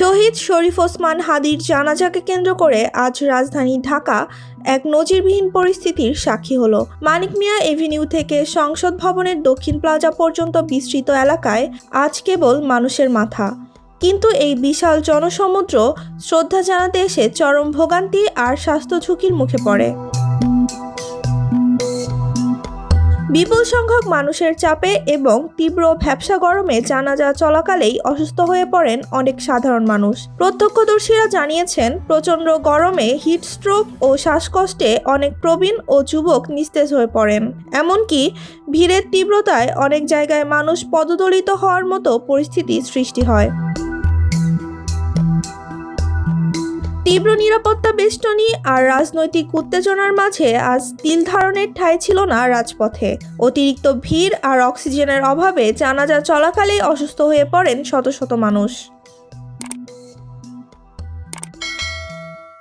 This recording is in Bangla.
শহীদ শরীফ ওসমান হাদির জানাজাকে কেন্দ্র করে আজ রাজধানী ঢাকা এক নজিরবিহীন পরিস্থিতির সাক্ষী হলো। মানিক মিয়া এভিনিউ থেকে সংসদ ভবনের দক্ষিণ প্লাজা পর্যন্ত বিস্তৃত এলাকায় আজ কেবল মানুষের মাথা। কিন্তু এই বিশাল জনসমুদ্র শ্রদ্ধা জানাতে এসে চরম ভোগান্তি আর স্বাস্থ্য ঝুঁকির মুখে পড়ে। বিপুল সংখ্যক মানুষের চাপে এবং তীব্র ভ্যাবসা গরমে জানাজা চলাকালেই অসুস্থ হয়ে পড়েন অনেক সাধারণ মানুষ। প্রত্যক্ষদর্শীরা জানিয়েছেন, প্রচণ্ড গরমে হিট স্ট্রোক ও শ্বাসকষ্টে অনেক প্রবীণ ও যুবক নিস্তেজ হয়ে পড়েন। এমনকি ভিড়ের তীব্রতায় অনেক জায়গায় মানুষ পদদলিত হওয়ার মতো পরিস্থিতি সৃষ্টি হয়। তীব্র নিরাপত্তা বেষ্টনী আর রাজনৈতিক উত্তেজনার মাঝে আজ তিল ধারণের ঠাঁই ছিল না রাজপথে। অতিরিক্ত ভিড় আর অক্সিজেনের অভাবে জানাজা চলাকালেই অসুস্থ হয়ে পড়েন শত শত মানুষ।